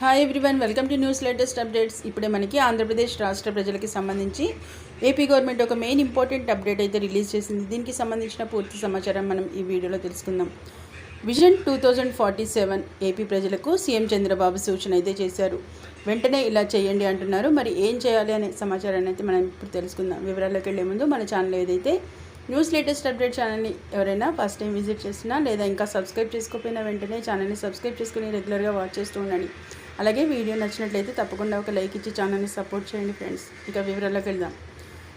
Hi everyone welcome to news latest updates ఇప్పుడే మనకి ఆంధ్రప్రదేశ్ రాష్ట్ర ప్రజలకి సంబంధించి ఏపీ గవర్నమెంట్ ఒక మెయిన్ ఇంపార్టెంట్ అప్డేట్ అయితే రిలీజ్ చేసింది. దీనికి సంబంధించిన పూర్తి సమాచారం మనం ఈ వీడియోలో తెలుసుకుందాం. Vision two thousand forty seven AP ప్రజలకు సీఎం చంద్రబాబు సూచన అయితే చేశారు. వెంటనే ఇలా చేయండి అంటున్నారు. మరి ఏం చేయాలి అనే సమాచారాన్ని అయితే మనం ఇప్పుడు తెలుసుకుందాం. వివరాల్లోకి వెళ్ళే ముందు మన ఛానల్ ఏదైతే న్యూస్ లేటెస్ట్ అప్డేట్ ఛానల్ని ఎవరైనా ఫస్ట్ టైం విజిట్ చేసినా లేదా ఇంకా సబ్స్క్రైబ్ చేసుకోకపోయినా వెంటనే ఛానల్ని సబ్స్క్రైబ్ చేసుకుని రెగ్యులర్గా వాచ్ చేస్తూ ఉండండి. అలాగే వీడియో నచ్చినట్లయితే తప్పకుండా ఒక లైక్ ఇచ్చి ఛానల్ని సపోర్ట్ చేయండి ఫ్రెండ్స్. ఇక వివరాల్లోకి వెళ్దాం.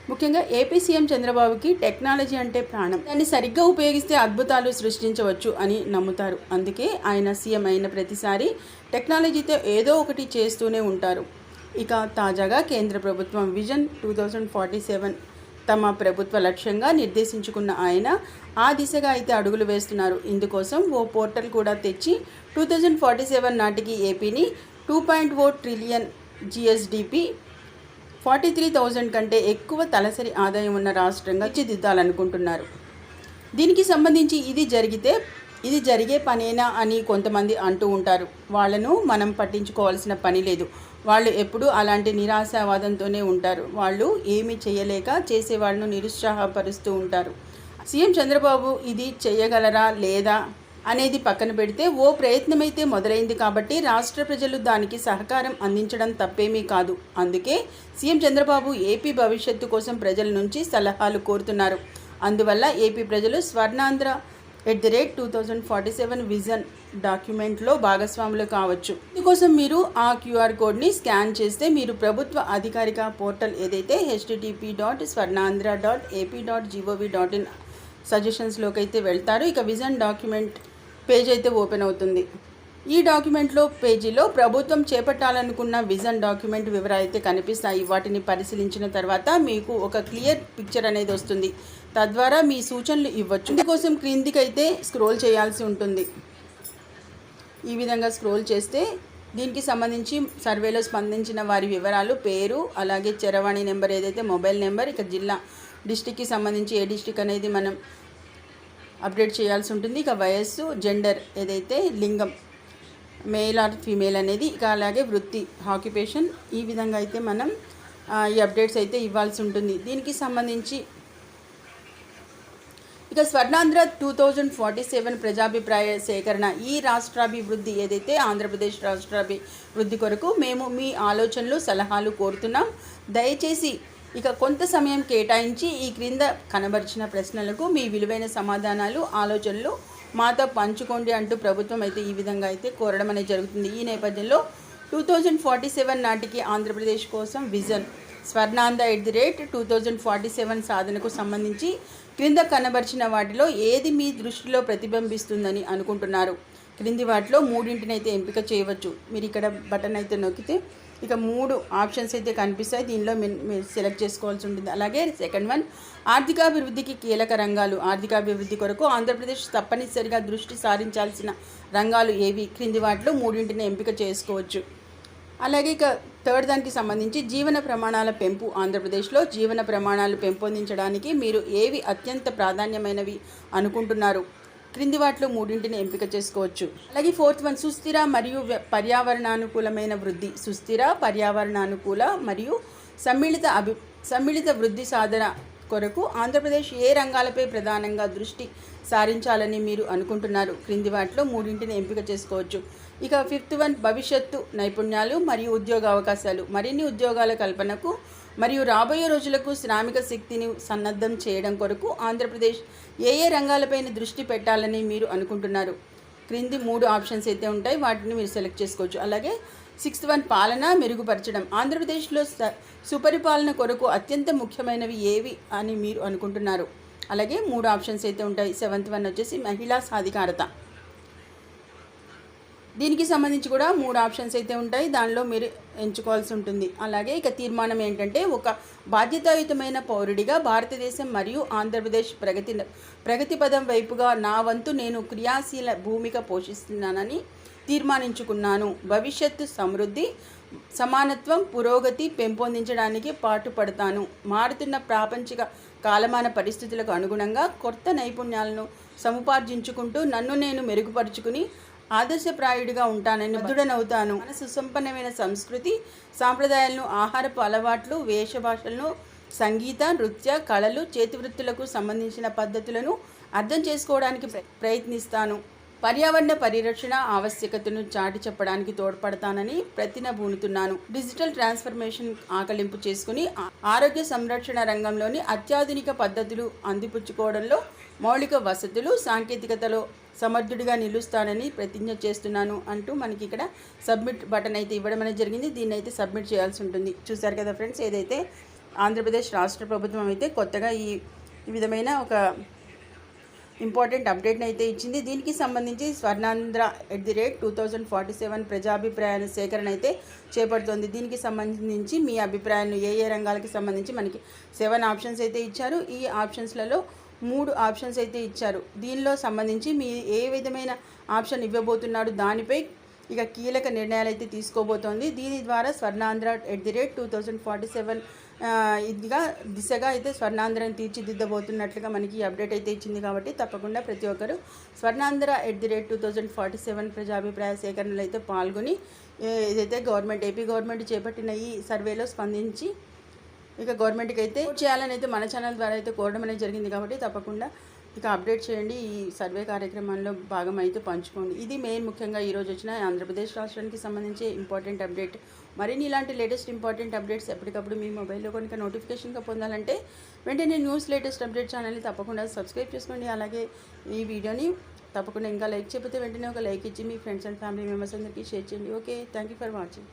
ముఖ్యంగా ఏపీ సీఎం చంద్రబాబుకి టెక్నాలజీ అంటే ప్రాణం. దాన్ని సరిగ్గా ఉపయోగిస్తే అద్భుతాలు సృష్టించవచ్చు అని నమ్ముతారు. అందుకే ఆయన సీఎం అయిన ప్రతిసారి టెక్నాలజీతో ఏదో ఒకటి చేస్తూనే ఉంటారు. ఇక తాజాగా కేంద్ర ప్రభుత్వం vision two thousand forty seven తమ ప్రభుత్వ లక్ష్యంగా నిర్దేశించుకున్న ఆయన ఆ దిశగా అయితే అడుగులు వేస్తున్నారు. ఇందుకోసం ఓ పోర్టల్ కూడా తెచ్చి టూ థౌజండ్ ఫార్టీ సెవెన్ నాటికి ఏపీని two point O trillion GSDP forty three thousand కంటే ఎక్కువ తలసరి ఆదాయం ఉన్న రాష్ట్రంగా తీర్చిదిద్దాలనుకుంటున్నారు దీనికి సంబంధించి ఇది జరిగితే ఇది జరిగే పనేనా అని కొంతమంది అంటూ ఉంటారు. వాళ్ళను మనం పట్టించుకోవాల్సిన పని లేదు. వాళ్ళు ఎప్పుడూ అలాంటి నిరాశావాదంతోనే ఉంటారు. వాళ్ళు ఏమీ చేయలేక చేసే వాళ్ళను నిరుత్సాహపరుస్తూ ఉంటారు. సీఎం చంద్రబాబు ఇది చేయగలరా లేదా అనేది పక్కన పెడితే ఓ ప్రయత్నమైతే మొదలైంది కాబట్టి రాష్ట్ర ప్రజలు దానికి సహకారం అందించడం తప్పేమీ కాదు. అందుకే సీఎం చంద్రబాబు ఏపీ భవిష్యత్తు కోసం ప్రజల నుంచి సలహాలు కోరుతున్నారు. అందువల్ల ఏపీ ప్రజలు Swarnandhra at the rate two thousand forty seven vision డాక్యుమెంట్లో భాగస్వాములు కావచ్చు. ఇందుకోసం మీరు ఆ క్యూఆర్ కోడ్ని స్కాన్ చేస్తే మీరు ప్రభుత్వ అధికారిక పోర్టల్ ఏదైతే HTTP dot Swarnandhra dot AP dot GOV dot in సజెషన్స్లోకి అయితే వెళ్తారు. ఇక విజన్ డాక్యుమెంట్ పేజ్ అయితే ఓపెన్ అవుతుంది. ఈ డాక్యుమెంట్లో పేజీలో ప్రభుత్వం చేపట్టాలనుకున్న విజన్ డాక్యుమెంట్ వివరాలు అయితే కనిపిస్తాయి. వాటిని పరిశీలించిన తర్వాత మీకు ఒక క్లియర్ పిక్చర్ అనేది వస్తుంది. తద్వారా మీ సూచనలు ఇవ్వచ్చు. ఇందుకోసం క్రిందికైతే స్క్రోల్ చేయాల్సి ఉంటుంది. ఈ విధంగా స్క్రోల్ చేస్తే దీనికి సంబంధించి సర్వేలో స్పందించిన వారి వివరాలు పేరు అలాగే చరవాణి నెంబర్ ఏదైతే మొబైల్ నెంబర్ ఇక జిల్లా డిస్టిక్కి సంబంధించి ఏ డిస్టిక్ అనేది మనం అప్డేట్ చేయాల్సి ఉంటుంది. ఇక వయస్సు జెండర్ ఏదైతే లింగం మేల్ ఆర్ ఫీమేల్ అనేది ఇక అలాగే వృత్తి ఆక్యుపేషన్ ఈ విధంగా అయితే మనం ఈ అప్డేట్స్ అయితే ఇవ్వాల్సి ఉంటుంది. దీనికి సంబంధించి ఇక Swarnandhra two thousand forty seven ప్రజాభిప్రాయ సేకరణ ఈ రాష్ట్రాభివృద్ధి ఏదైతే ఆంధ్రప్రదేశ్ రాష్ట్రాభివృద్ధి కొరకు మేము మీ ఆలోచనలు సలహాలు కోరుతున్నాం. దయచేసి ఇక కొంత సమయం కేటాయించి ఈ క్రింద కనబరిచిన ప్రశ్నలకు మీ విలువైన సమాధానాలు ఆలోచనలు మాతో పంచుకోండి అంటూ ప్రభుత్వం అయితే ఈ విధంగా అయితే కోరడం అనేది జరుగుతుంది. ఈ నేపథ్యంలో టూ థౌజండ్ ఫార్టీ సెవెన్ నాటికి ఆంధ్రప్రదేశ్ కోసం vision Swarnandhra at the rate two thousand forty seven సాధనకు సంబంధించి క్రింద కనబరిచిన వాటిలో ఏది మీ దృష్టిలో ప్రతిబింబిస్తుందని అనుకుంటున్నారు? క్రింది వాటిలో మూడింటినైతే ఎంపిక చేయవచ్చు. మీరు ఇక్కడ బటన్ అయితే నొక్కితే ఇక మూడు ఆప్షన్స్ అయితే కనిపిస్తాయి. దీనిలో మీరు సెలెక్ట్ చేసుకోవాల్సి ఉంటుంది. అలాగే సెకండ్ వన్ ఆర్థికాభివృద్ధికి కీలక రంగాలు. ఆర్థికాభివృద్ధి కొరకు ఆంధ్రప్రదేశ్ తప్పనిసరిగా దృష్టి సారించాల్సిన రంగాలు ఏవి? క్రింది వాటిలో మూడింటిని ఎంపిక చేసుకోవచ్చు. అలాగే ఇక థర్డ్ దానికి సంబంధించి జీవన ప్రమాణాల పెంపు ఆంధ్రప్రదేశ్లో జీవన ప్రమాణాలు పెంపొందించడానికి మీరు ఏవి అత్యంత ప్రాధాన్యమైనవి అనుకుంటున్నారు? క్రింది వాటిలో మూడింటిని ఎంపిక చేసుకోవచ్చు. అలాగే ఫోర్త్ వన్ సుస్థిర మరియు పర్యావరణానుకూలమైన వృద్ధి. సుస్థిర పర్యావరణానుకూల మరియు సమ్మిళిత అభి సమ్మిళిత వృద్ధి సాధన కొరకు ఆంధ్రప్రదేశ్ ఏ రంగాలపై ప్రధానంగా దృష్టి సారించాలని మీరు అనుకుంటున్నారు? క్రింది వాటిలో మూడింటిని ఎంపిక చేసుకోవచ్చు. ఇక ఫిఫ్త్ వన్ భవిష్యత్తు నైపుణ్యాలు మరియు ఉద్యోగ అవకాశాలు. మరిన్ని ఉద్యోగాల కల్పనకు మరియు రాబోయే రోజులకు శ్రామిక శక్తిని సన్నద్ధం చేయడం కొరకు ఆంధ్రప్రదేశ్ ఏ ఏ రంగాలపైన దృష్టి పెట్టాలని మీరు అనుకుంటున్నారు? క్రింది మూడు ఆప్షన్స్ అయితే ఉంటాయి వాటిని మీరు సెలెక్ట్ చేసుకోవచ్చు. అలాగే సిక్స్త్ వన్ పాలన మెరుగుపరచడం. ఆంధ్రప్రదేశ్లో స- సుపరిపాలన కొరకు అత్యంత ముఖ్యమైనవి ఏవి అని మీరు అనుకుంటున్నారు? అలాగే మూడు ఆప్షన్స్ అయితే ఉంటాయి. సెవెంత్ వన్ వచ్చేసి మహిళా సాధికారత. దీనికి సంబంధించి కూడా మూడు ఆప్షన్స్ అయితే ఉంటాయి. దానిలో మీరు ఎంచుకోవాల్సి ఉంటుంది. అలాగే ఇక తీర్మానం ఏంటంటే ఒక బాధ్యతాయుతమైన పౌరుడిగా భారతదేశం మరియు ఆంధ్రప్రదేశ్ ప్రగతి ప్రగతి పదం వైపుగా నా వంతు నేను క్రియాశీల భూమిక పోషిస్తున్నానని తీర్మానించుకున్నాను. భవిష్యత్తు సమృద్ధి సమానత్వం పురోగతి పెంపొందించడానికి పాటుపడతాను. మారుతున్న ప్రాపంచిక కాలమాన పరిస్థితులకు అనుగుణంగా కొత్త నైపుణ్యాలను సముపార్జించుకుంటూ నన్ను నేను మెరుగుపరుచుకుని ఆదర్శప్రాయుడిగా ఉంటానని బుద్ధుడనవుతాను. మన సుసంపన్నమైన సంస్కృతి సాంప్రదాయాలను ఆహారపు అలవాట్లు వేషభాషలను సంగీత నృత్య కళలు చేతివృత్తులకు సంబంధించిన పద్ధతులను అర్థం చేసుకోవడానికి ప్ర- ప్రయత్నిస్తాను. పర్యావరణ పరిరక్షణ ఆవశ్యకతను చాటి చెప్పడానికి తోడ్పడతానని ప్రతినబూనుతున్నాను డిజిటల్ ట్రాన్స్ఫర్మేషన్ ఆకలింపు చేసుకుని ఆరోగ్య సంరక్షణ రంగంలోని అత్యాధునిక పద్ధతులు అందిపుచ్చుకోవడంలో మౌలిక వసతులు సాంకేతికతలో సమర్థుడిగా నిలుస్తానని ప్రతిజ్ఞ చేస్తున్నాను అంటూ మనకి ఇక్కడ సబ్మిట్ బటన్ అయితే ఇవ్వడం అనేది జరిగింది. దీన్ని అయితే సబ్మిట్ చేయాల్సి ఉంటుంది. చూసారు కదా ఫ్రెండ్స్ ఏదైతే ఆంధ్రప్రదేశ్ రాష్ట్ర ప్రభుత్వం అయితే కొత్తగా ఈ ఈ విధమైన ఒక ఇంపార్టెంట్ అప్డేట్ని అయితే ఇచ్చింది. దీనికి సంబంధించి Swarnandhra at the rate two thousand forty seven ప్రజాభిప్రాయాల సేకరణ అయితే చేపడుతోంది. దీనికి సంబంధించి మీ అభిప్రాయాలను ఏ ఏ రంగాలకి సంబంధించి మనకి సెవెన్ ఆప్షన్స్ అయితే ఇచ్చారు. ఈ ఆప్షన్స్లలో మూడు ఆప్షన్స్ అయితే ఇచ్చారు. దీనిలో సంబంధించి మీ ఏ విధమైన ఆప్షన్ ఇవ్వబోతున్నాడు దానిపై ఇక కీలక నిర్ణయాలు అయితే తీసుకోబోతోంది. దీని ద్వారా Swarnandhra at the rate two thousand forty seven ఇదిగా దిశగా అయితే స్వర్ణాంధ్రని తీర్చిదిద్దబోతున్నట్లుగా మనకి అప్డేట్ అయితే ఇచ్చింది కాబట్టి తప్పకుండా ప్రతి ఒక్కరు Swarnandhra at the rate two thousand forty seven ప్రజాభిప్రాయ సేకరణలో అయితే పాల్గొని ఏదైతే గవర్నమెంట్ ఏపీ గవర్నమెంట్ చేపట్టిన ఈ సర్వేలో స్పందించి ఇక గవర్నమెంట్కి అయితే చేయాలని అయితే మన ఛానల్ ద్వారా అయితే కోరడం అనేది జరిగింది కాబట్టి తప్పకుండా ఇక అప్డేట్ చేయండి. ఈ సర్వే కార్యక్రమంలో భాగం అయితే పంచుకోండి. ఇది మెయిన్ ముఖ్యంగా ఈరోజు వచ్చిన ఆంధ్రప్రదేశ్ రాష్ట్రానికి సంబంధించి ఇంపార్టెంట్ అప్డేట్. మరిన్ని ఇలాంటి లేటెస్ట్ ఇంపార్టెంట్ అప్డేట్స్ ఎప్పటికప్పుడు మీ మొబైల్లో కనుక నోటిఫికేషన్గా పొందాలంటే వెంటనే న్యూస్ లేటెస్ట్ అప్డేట్ ఛానల్ని తప్పకుండా సబ్స్క్రైబ్ చేసుకోండి. అలాగే ఈ వీడియోని తప్పకుండా ఇంకా లైక్ చేయకపోతే వెంటనే ఒక లైక్ ఇచ్చి మీ ఫ్రెండ్స్ అండ్ ఫ్యామిలీ మెంబర్స్ అందరికీ షేర్ చేయండి. Okay thank you for watching.